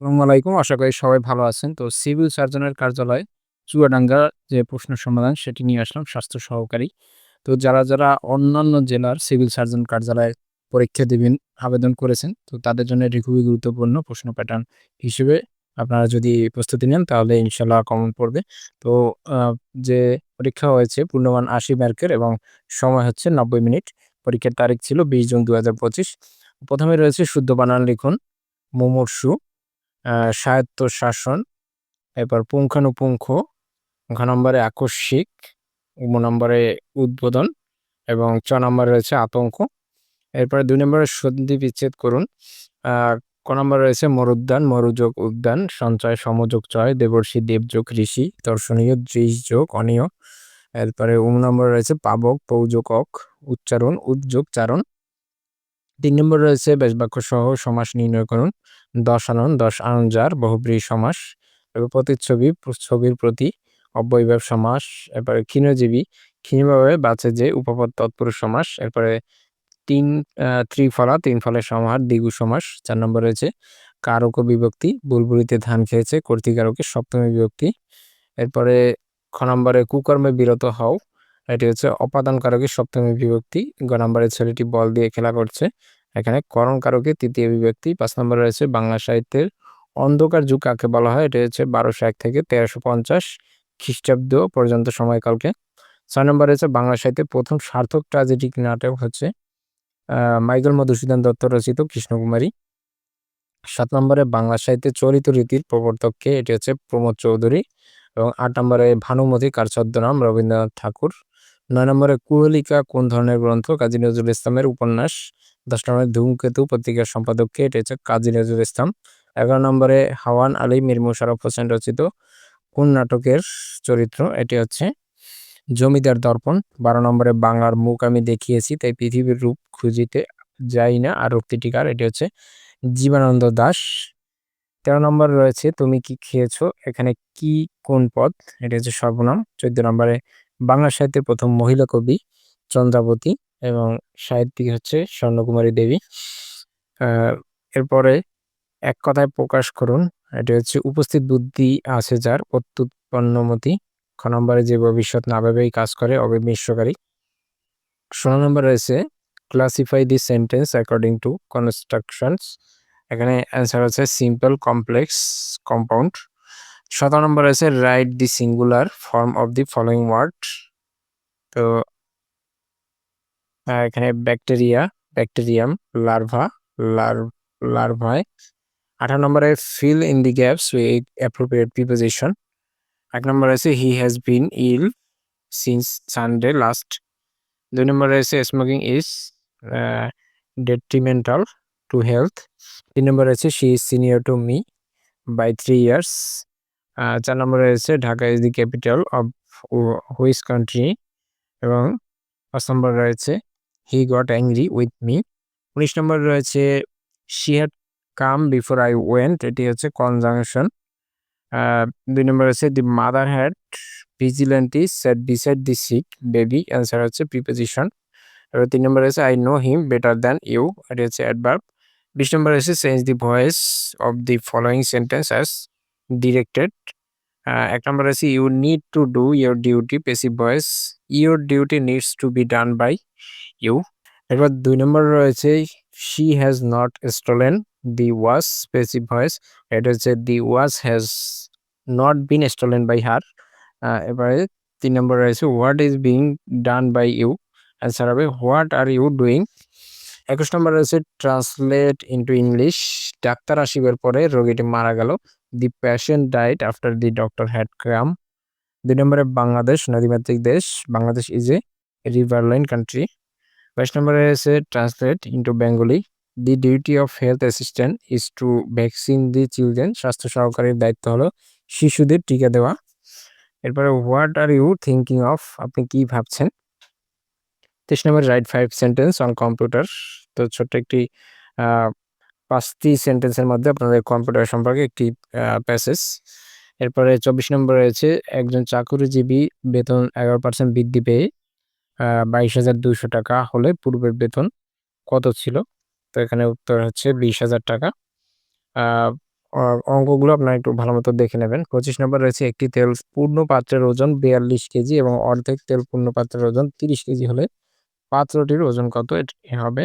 আসসালামু আলাইকুম। আশা করি সবাই ভালো আছেন। তো সিভিল সার্জনের কার্যালয় চুয়াডাঙ্গা যে প্রশ্ন সমাধান সেটি নিয়ে আসলাম স্বাস্থ্য সহকারী। তো যারা, যারা অন্যান্য জেলার সিভিল সার্জন কার্যালয়ে পরীক্ষা দেবেন আবেদন করেছেন তো তাদের জন্য এটি খুবই গুরুত্বপূর্ণ প্রশ্ন প্যাটার্ন হিসেবে আপনারা যদি প্রস্তুতি নেন তাহলে ইনশাল্লাহ কমন পড়বে। তো যে পরীক্ষা হয়েছে পূর্ণমান ৮০ মার্কের এবং সময় হচ্ছে ৯০ মিনিট। পরীক্ষার তারিখ ছিল ২০ জুন ২০২৫। প্রথমে রয়েছে শুদ্ধ বানান লিখুন, মুমূর্ষু, আ স্বায়ত্তশাসন, এরপর পুঙ্খানুপুঙ্খ, ঘ নম্বরে আকস্মিক, গ নম্বরে উদ্বোধন এবং চ নম্বরে রয়েছে আতঙ্ক। এরপরে দুই নম্বরে সন্ধি বিচ্ছেদ করুন। ক নম্বরে রয়েছে মরুদ্যান, মরুযোগ উদ্যান, সঞ্চয়, সমযোগ চয়, দেবর্ষি, দেবযোগ ঋষি, দর্শনীয়, দৃশযোগ অনীয়। এরপরে উম নম্বরে রয়েছে পাবক, পৌযোগ অক, উচ্চারণ, উদ্যোগ চারণ। তিন নম্বরে রয়েছে বেশবাক্য সহ সমাস নির্ণয় করুন। দশানন, দশ আনন যার, বহুব্রী সমাস। এরপর প্রতিচ্ছবি, ছবির প্রতি, অব্যয়ভাব সমাস। এরপরে ক্ষীণজীবী, ক্ষীণভাবে বাঁচে যে, উপপদ তৎপুরুষ সমাস। এরপরে ৩ আ ত্রিফলা, তিন ফলের সমাহার, দ্বিগু সমাস। চার নম্বরে রয়েছে কারক বিভক্তি, বুলবুলিতে ধান খেয়েছে, কর্তৃকারকে সপ্তমী বিভক্তি। এরপরে খ নম্বরে কুকর্মে বিরত হও, এটি হচ্ছে অপাদান কারকের সপ্তমী বিভক্তি। গ নম্বরে ছেলেটি বল দিয়ে খেলা করছে, এখানে করণ কারকের তৃতীয় বিভক্তি। পাঁচ নম্বরে রয়েছে বাংলা সাহিত্যের অন্ধকার যুগ কাকে বলা হয়? এটা হচ্ছে ১২০১ থেকে ১৩৫০ খ্রিস্টাব্দ পর্যন্ত সময়কালকে। ৬ নম্বরে রয়েছে বাংলা সাহিত্যের প্রথম সার্থক ট্র্যাজেডিক নাটক হচ্ছে মাইকেল মধুসূদন দত্ত রচিত কৃষ্ণকুমারী। সাত নম্বরে বাংলা সাহিত্যে চলিত রীতির প্রবর্তককে, এটি হচ্ছে প্রমোদ চৌধুরী এবং আট নম্বরে ভানুমতি কার ছদ্মনাম? রবীন্দ্রনাথ ঠাকুর। নয় নম্বরে কুহেলিকা কোন ধরনের গ্রন্থ? কাজী নজরুল ইসলামের উপন্যাস। ১০ নম্বরে ধূমকেতু পত্রিকার সম্পাদক কে? এটি হচ্ছে কাজী নজরুল ইসলাম। ১১ নম্বরে হাওয়ান আলী মীর মোশাররফ হোসেন রচিত কোন নাটকের চরিত্র? এটি হচ্ছে জমিদার দর্পণ। ১২ নম্বরে বাংলার মুখ আমি দেখিয়েছি, তাই পৃথিবীর রূপ খুঁজিতে যাই না, আর উক্তিটি কার? এটি হচ্ছে জীবানন্দ দাশ। ১৩ নম্বরে রয়েছে, তুমি কি খেয়েছো? এখানে কি, কোন পদ? এটি হচ্ছে সর্বনাম। ১৪ নম্বরে বাংলা সাহিত্যের প্রথম মহিলা কবি চন্দ্রাবতী এবং সাহিত্যিক হচ্ছে স্বর্ণকুমারী দেবী। এরপরে এক কথায় প্রকাশ করুন। এটি হচ্ছে উপস্থিত বুদ্ধি আছে যার প্রত্যুৎপন্নমতি। খ নম্বরে যে ভবিষ্যৎ নাভাবেই কাজ করে অবিমিশ্রকারী। ১৬ নম্বর রয়েছে classify the sentence according to constructions. এখানে অ্যান্সার হচ্ছে সিম্পল, কমপ্লেক্স, কম্পাউন্ড। ১৭ নম্বরে রয়েছে write the singular form of the following word. তো এখানে ব্যাকটেরিয়া, ব্যাকটেরিয়াম, লার্ভা, লার লার্ভায়। ১৮ নম্বরে fill in the gaps with appropriate preposition. এক নম্বর আছে he has been ill since Sunday last. দুই নম্বরে রয়েছে smoking is detrimental to health. তিন নম্বরে রয়েছে she is senior to me by three years. চার ৪ নম্বরে রয়েছে Dhaka is the capital of O which country এবং পাঁচ নম্বর রয়েছে he got angry with me. ১৯ নম্বরে রয়েছে she had come before I went এটি হচ্ছে কনজাংশন। ২ নম্বরে রয়েছে the mother had vigilantly set beside the sick baby answer হচ্ছে প্রিপোজিশন। এবার ৩ নম্বরে রয়েছে I know him better than you এটি হচ্ছে অ্যাডভার্ব। ২০ নম্বরে রয়েছে change the voice of the following sentence as directed. এক ১ নম্বরে রয়েছে you need to do your duty passive voice. Your duty needs to be done by you. এরপর দুই নম্বর রয়েছে she has not stolen the watch passive voice. এটা হচ্ছে the watch has not been stolen by her. এবারে ৩ নম্বরে রয়েছে what is being done by you? Answer হবে হোয়াট আর ইউ ডুইং? একুশ নম্বর রয়েছে ট্রান্সলেট ইন্টু ইংলিশ ডাক্তার আসিবার পরে রোগীটি মারা গেল। The patient died after the doctor had come দুই নম্বরে, বাংলাদেশ নদীমাতৃক দেশ। Bangladesh is a riverine country. ২২ নম্বরে রয়েছে translate into Bengali the duty of health assistant is to vaccine the children স্বাস্থ্য সহকারীর দায়িত্ব হলো শিশুদের টিকা দেওয়া। এরপরে what are you thinking of? আপনি কি ভাবছেন? ২৩ নম্বরে write five sentence on computer. তো ছোট্ট একটি পাঁচটি সেন্টেন্সের মধ্যে আপনাদের কম্পিউটার সম্পর্কে একটি প্যাসেজ। এরপরে ২৪ নম্বরে রয়েছে, একজন চাকুরিজীবী বেতন ১১% বৃদ্ধি পেয়ে আ ২২,২০০ টাকা হলে পূর্বের বেতন কত ছিল? তো এখানে উত্তর হচ্ছে ২০,০০০ টাকা। অ অঙ্কগুলো আপনারা একটু ভালো মতো দেখে নেবেন। ২৫ নম্বর রয়েছে একটি তেল পূর্ণ পাত্রের ওজন ৪২ কেজি এবং অর্ধেক তেল পূর্ণ পাত্রের ওজন ৩০ কেজি হলে পাত্রটির ওজন কত? এটি হবে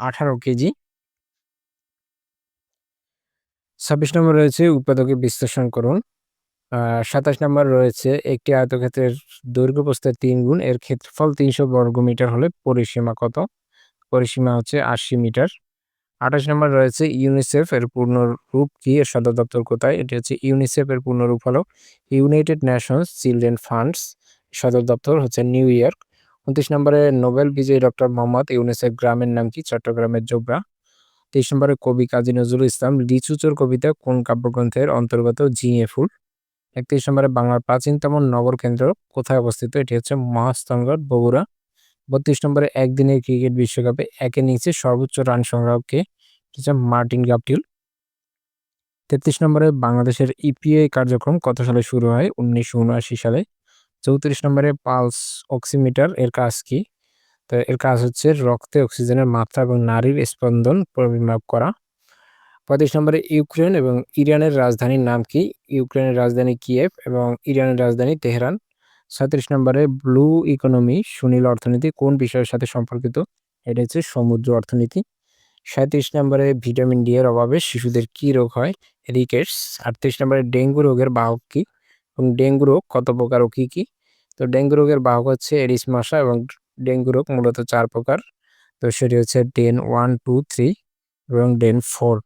আঠারো কেজি। ২৬ নম্বর রয়েছে উৎপাদকে বিশ্লেষণ করুন। ২৭ নম্বর রয়েছে একটি আয়তক্ষেত্রের দৈর্ঘ্য প্রস্থের ৩ গুণ, এর ক্ষেত্রফল ৩০০ বর্গমিটার হলে পরিসীমা কত? পরিসীমা হচ্ছে ৮০ মিটার। ২৮ নম্বর রয়েছে ইউনিসেফ এর পূর্ণরূপ কি? এর সদর দপ্তর কোথায়? এটি হচ্ছে ইউনিসেফ এর পূর্ণরূপ হলো ইউনাইটেড নেশনস চিলড্রেন ফান্ডস, সদর দপ্তর হচ্ছে নিউ ইয়র্ক। ২৯ নম্বরে নোবেল বিজয়ী ডক্টর মোহাম্মদ ইউনিসেফ গ্রামের নাম কি? চট্টগ্রামের জোবরা। ২৩ নম্বরে কবি কাজী নজরুল ইসলাম লিচুচোর কবিতা কোন কাব্যগ্রন্থের অন্তর্গত ঝিঙে ফুল? ৩১ নম্বরে বাংলার প্রাচীনতম নগর কেন্দ্র কোথায় অবস্থিত? এটি হচ্ছে মহাস্থানগড়, বগুড়া। ৩২ নম্বরে একদিনের ক্রিকেট বিশ্বকাপে একের নিচে সর্বোচ্চ রান সংগ্রাহক কে? এটি হচ্ছে মার্টিন গাপটিল। ৩৩ নম্বরে বাংলাদেশের ইপিআই কার্যক্রম কত সালে শুরু হয়? ১৯৭৯ সালে। ৩৪ নম্বরে পালস অক্সিমিটার এর কাজ কি? তো এর কাজ হচ্ছে রক্তে অক্সিজেনের মাত্রা এবং নাড়ির স্পন্দন পরিমাপ করা। ৩৫ নম্বরে ইউক্রেন এবং ইরানের রাজধানীর নাম কি? ইউক্রেনের রাজধানী কিয়েভ এবং ইরানের রাজধানী তেহরান। ৩৭ নম্বরে ব্লু ইকোনমি সুনীল অর্থনীতি কোন বিষয়ের সাথে সম্পর্কিত? এটা হচ্ছে সমুদ্র অর্থনীতি। ৩৭ নম্বরে ভিটামিন ডি এর অভাবে শিশুদের কি রোগ হয়? রিকেটস। ৩৮ নম্বরে ডেঙ্গু রোগের বাহক কি? এবং ডেঙ্গু রোগ কত প্রকার ও কী কী তো ডেঙ্গু রোগের বাহক হচ্ছে এডিস মশা এবং ডেঙ্গু রোগ মূলত চার প্রকার। তো সেটি হচ্ছে ডেন ১, ২, ৩ এবং ডেন ৪।